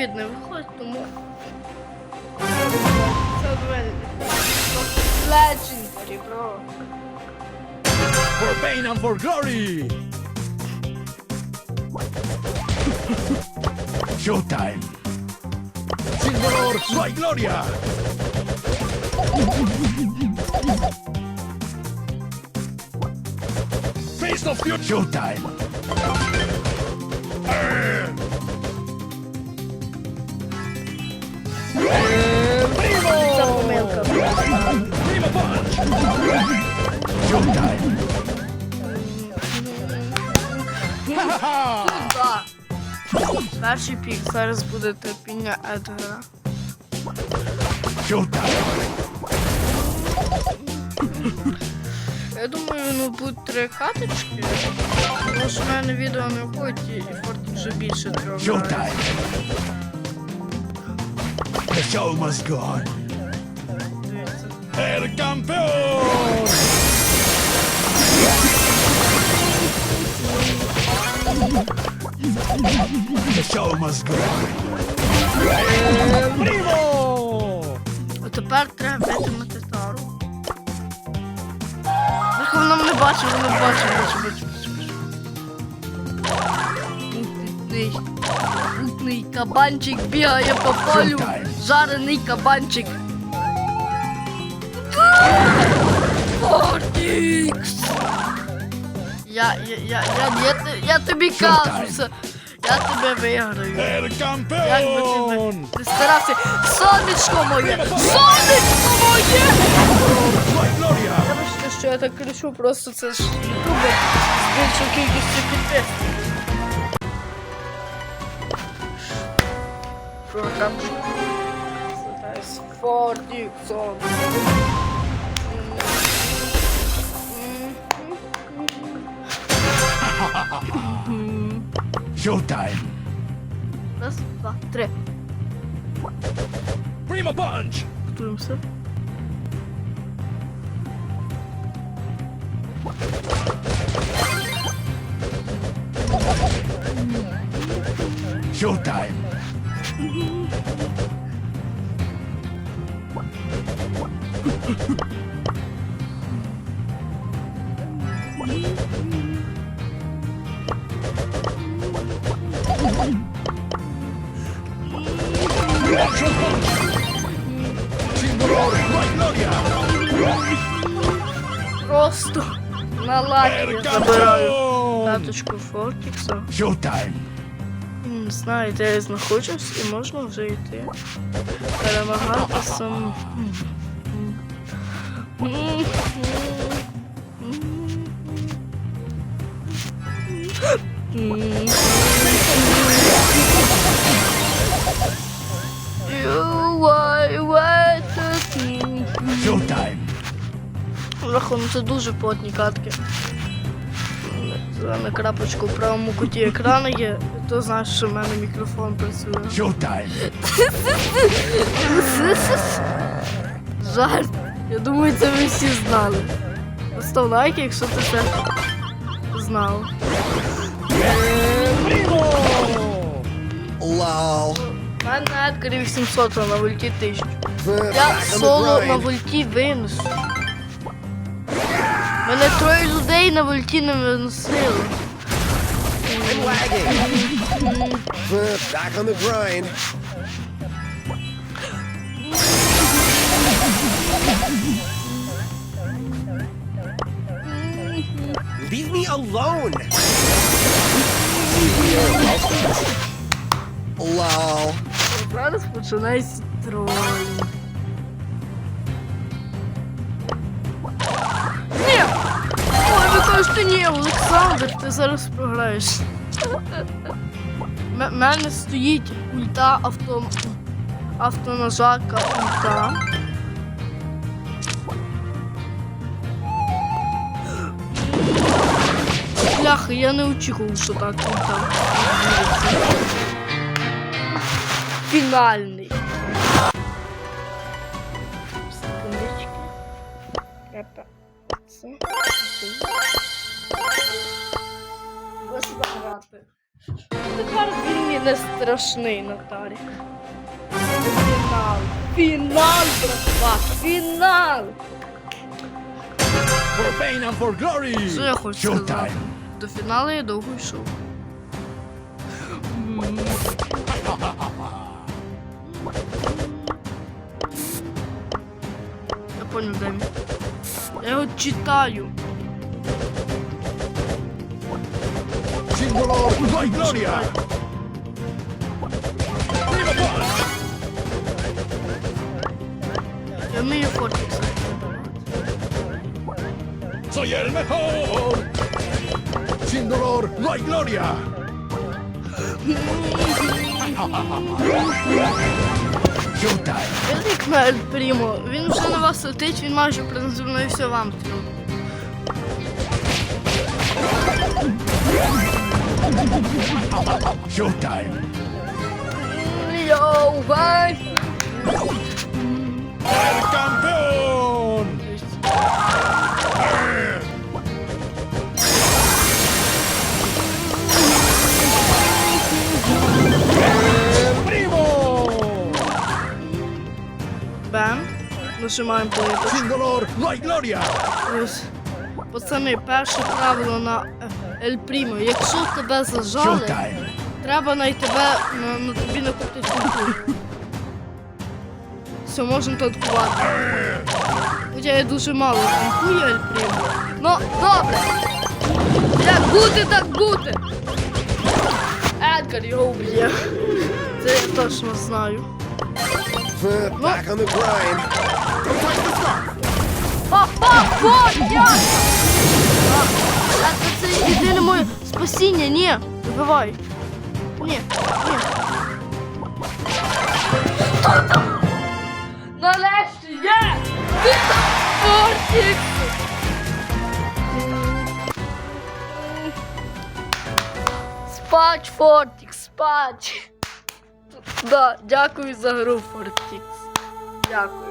привіт не виходить, тому. Це від мене. Legendary, бро. For pain and for glory! Showtime! Sin dolor no hay gloria! Face of future! Showtime! Це помилка. Prima punch! Showtime! Да. Перший пік. Зараз буде терпіння Едгара. Я думаю, ну будуть три каточки. Тому що в мене відео не виходить і форт вже більше трьох. The show must go on! El campeón! The show must go on! Primo! А тепер треба бити Матетару. Так вона мене бачить, вона бачить, бачить, бачить, мутний кабанчик бігає по полю. Жарений кабанчик. Фортікс! Я, я, я, я, я, те- я тобі кажу, я тебе виграю. El Як би ти, campeón! ти старався. Сонечко моє! Сонечко моє! Gloria! Вибачте, що я так кричу, просто це ж ютубер з більшою кількістю підписників. Що там? Це Фордіксон. Showtime! Раз, два, три. Prima punch! Готуємося. Showtime! Просто на я забираю карточку Фортікса. Showtime! Знаю, де я знаходжусь і можна вже йти. Перемагати сам. Рахунок, це дуже плотні катки. Зелена крапочка у правому куті екрану є, то знаєш, що в мене мікрофон працює. Showtime! Жарт. Я думаю, це ви всі знали. Постав лайк, якщо ти це знав. Lol. У мене на Едгарі 800, а на вольті 1000. Я соло на вольті винесу. Мене троє людей на вольті не виносили. I'm lagging. Back on the grind. Alone. Lol. Зараз починається тролінг. Ні! Ой, ви кажете, ні, Олександр, ти зараз програєш. У мене стоїть ульта авто... автонажака ульта. Бляха, я не очікував, що так ульта. Фінальний. Секундочки. Треба це. Ось грати. Тепер він мені не страшний, Наталі. Фінал. Фінал, братва. Фінал. For pain and for glory! Що я хочу сказати? Showtime! До фіналу я довго йшов. Я понял, де він. Я його читаю. Boss! Я вмію фортекс. ¡Soy el mejor! Sin dolor, no hay gloria! Showtime! Велик Мель Прімо. Він вже на вас летить, він майже принизив все вам. Showtime! Йоу, гай! ¡El campeón! Нажимаємо плиточку. Sin dolor, no hay gloria! Ось. Пацани, перше правило на е, Ель Прімо. Якщо тебе зажали, Showtime! треба на тебе на, на тобі накупити культуру. Все, можна танкувати. Хоча я дуже мало танкую Ель Прімо. Ну, добре. Як бути, так бути. Едгар його вб'є. Це я точно знаю. Back on the grind. Єдине моє спасіння, ні, вибивай. Ні, ні. Нарешті є! Фортікс! Спать, Фортікс, спать. Да, дякую за гру, Фортікс. Дякую.